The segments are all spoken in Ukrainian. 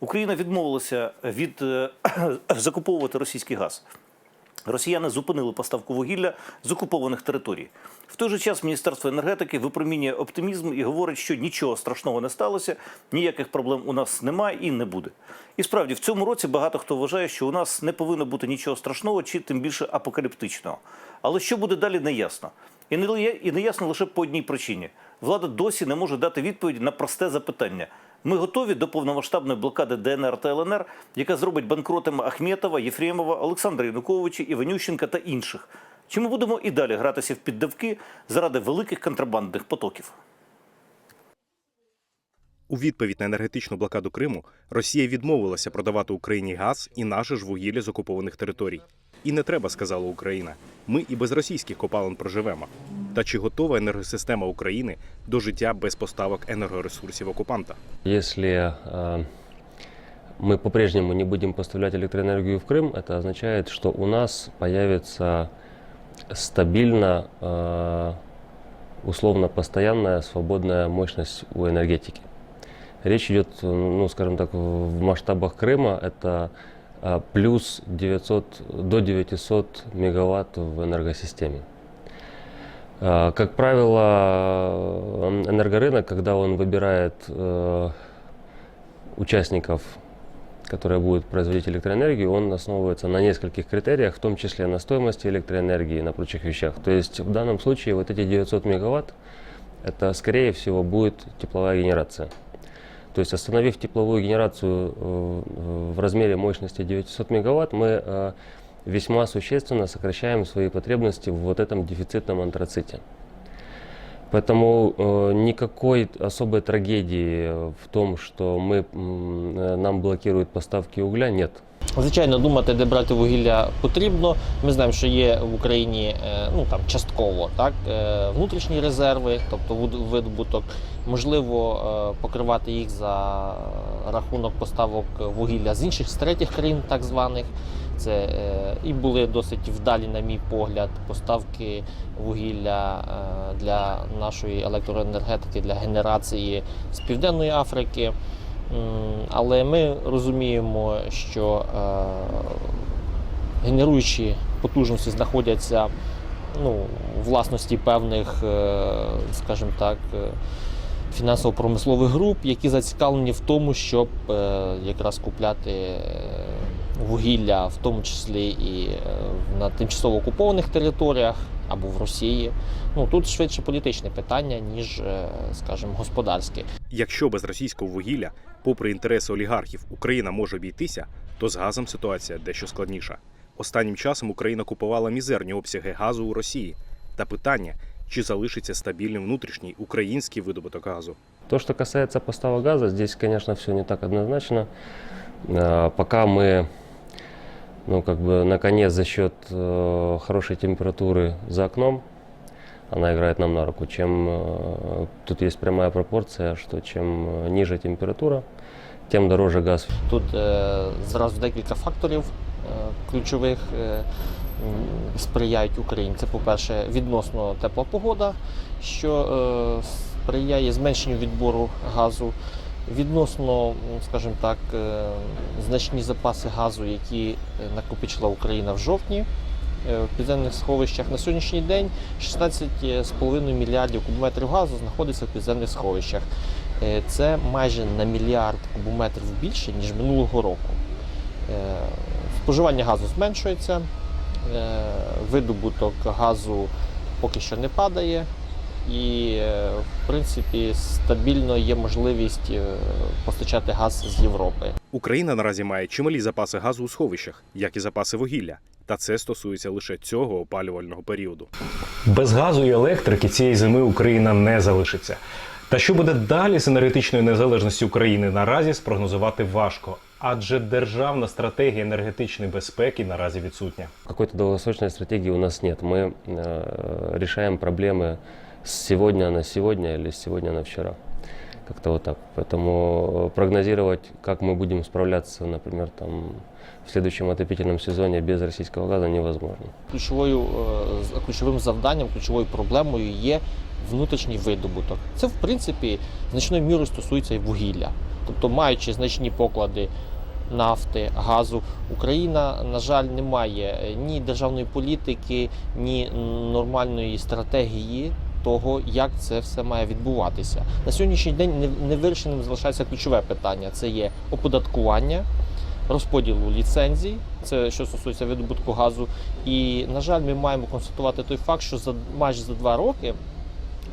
Україна відмовилася від е, закуповувати російський газ. Росіяни зупинили поставку вугілля з окупованих територій. В той же час Міністерство енергетики випромінює оптимізм і говорить, що нічого страшного не сталося, ніяких проблем у нас немає і не буде. І справді в цьому році багато хто вважає, що у нас не повинно бути нічого страшного чи тим більше апокаліптичного. Але що буде далі, не ясно. І не і не ясно лише по одній причині: влада досі не може дати відповідь на просте запитання. Ми готові до повномасштабної блокади ДНР та ЛНР, яка зробить банкротами Ахметова, Єфремова, Олександра Януковича, Іванющенка та інших. Чи ми будемо і далі гратися в піддавки заради великих контрабандних потоків? У відповідь на енергетичну блокаду Криму Росія відмовилася продавати Україні газ і наше ж вугілля з окупованих територій. І не треба, сказала Україна. Ми і без російських копалин проживемо. Та чи готова енергосистема України до життя без поставок енергоресурсів окупанта? Если э, мы по-прежнему не будем поставлять электроэнергию в Крым, это означает, что у нас появится стабильно, э, условно постоянная свободная мощность у энергетики. Речь идет, э, ну, скажем так, в масштабах Крыма это э, плюс 900, до 900 мегаватт в энергосистеме. Э, Как правило, э, энергорынок, когда он выбирает э, участников, которые будут производить электроэнергию, он основывается на нескольких критериях, в том числе на стоимости электроэнергии и на прочих вещах. То есть в данном случае вот эти 900 мегаватт, это скорее всего будет тепловая генерация. То есть остановив тепловую генерацию э, в размере мощности 900 мегаватт, мы э, весьма существенно сокращаем свои потребности в вот этом дефицитном антраците. Поэтому э, никакой особой трагедии в том, что мы, э, нам блокируют поставки угля, нет. Звичайно, думати, де брати вугілля потрібно. Ми знаємо, що є в Україні е, ну там частково так е, внутрішні резерви, тобто видобуток. Можливо, е, покривати їх за рахунок поставок вугілля з інших з третіх країн, так званих. Це і були досить вдалі, на мій погляд, поставки вугілля для нашої електроенергетики, для генерації з Південної Африки. Але ми розуміємо, що е, генеруючі потужності знаходяться ну, власності певних, е, скажімо так, е, фінансово-промислових груп, які зацікавлені в тому, щоб якраз купляти вугілля, в тому числі і на тимчасово окупованих територіях або в Росії. Ну тут швидше політичне питання, ніж, е, скажімо, господарське. Якщо без російського вугілля, попри інтереси олігархів, Україна може обійтися, то з газом ситуація дещо складніша. Останнім часом Україна купувала мізерні обсяги газу у Росії. Та питання, чи залишиться стабільним внутрішній український видобуток газу. То, что касается поставок газа, здесь, конечно, все не так однозначно. Э, Пока мы, ну, как бы, наконец, за счет э, хорошей температуры за окном, она играет нам на руку. Чем э, тут есть прямая пропорция, что чем э, ниже температура, тем дороже газ. Тут е, зразу декілька факторів е, ключових е, м, сприяють Україні. Це, по-перше, відносно тепла погода, що е, сприяє зменшенню відбору газу. Відносно, скажімо так, е, значні запаси газу, які е, накопичила Україна в жовтні е, в підземних сховищах. На сьогоднішній день 16,5 мільярдів кубометрів газу знаходиться в підземних сховищах. Це майже на мільярд кубометрів більше, ніж минулого року. Споживання газу зменшується, видобуток газу поки що не падає, і, е, в принципі, стабільно є можливість е, постачати газ з Європи. Україна наразі має чималі запаси газу у сховищах, як і запаси вугілля. Та це стосується лише цього опалювального періоду. Без газу і електрики цієї зими Україна не залишиться. Та що буде далі з енергетичною незалежністю України наразі спрогнозувати важко, адже державна стратегія енергетичної безпеки наразі відсутня. Какой-то долгосрочной стратегии у нас нет. Мы э, решаем проблемы с сегодня на сегодня или с сегодня на вчера. Как-то вот так. Поэтому прогнозировать, как мы будем справляться, например, там, в следующем отопительном сезоне без российского газа невозможно. Ключовою, з- ключовим завданням, ключовою проблемою є внутрішній видобуток. Це, в принципі, значною мірою стосується і вугілля. Тобто, маючи значні поклади нафти, газу, Україна, на жаль, не має е, ні державної політики, ні нормальної стратегії того, як це все має відбуватися. На сьогоднішній день не- невирішеним залишається ключове питання: це є оподаткування. Розподілу ліцензій, це що стосується видобутку газу. І, на жаль, ми маємо констатувати той факт, що за майже за два роки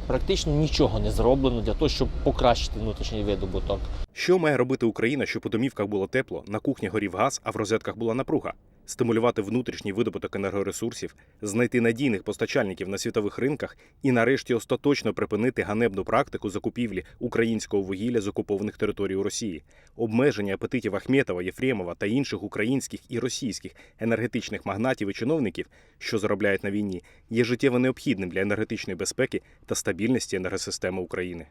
практично нічого не зроблено для того, щоб покращити внутрішній видобуток. Що має робити Україна, щоб у домівках було тепло, на кухні горів газ, а в розетках була напруга? Стимулювати внутрішній видобуток енергоресурсів, знайти надійних постачальників на світових ринках і, нарешті, остаточно припинити ганебну практику закупівлі українського вугілля з окупованих територій Росії, обмеження апетитів Ахметова, Єфремова та інших українських і російських енергетичних магнатів і чиновників, що заробляють на війні, є життєво необхідним для енергетичної безпеки та стабільності енергосистеми України.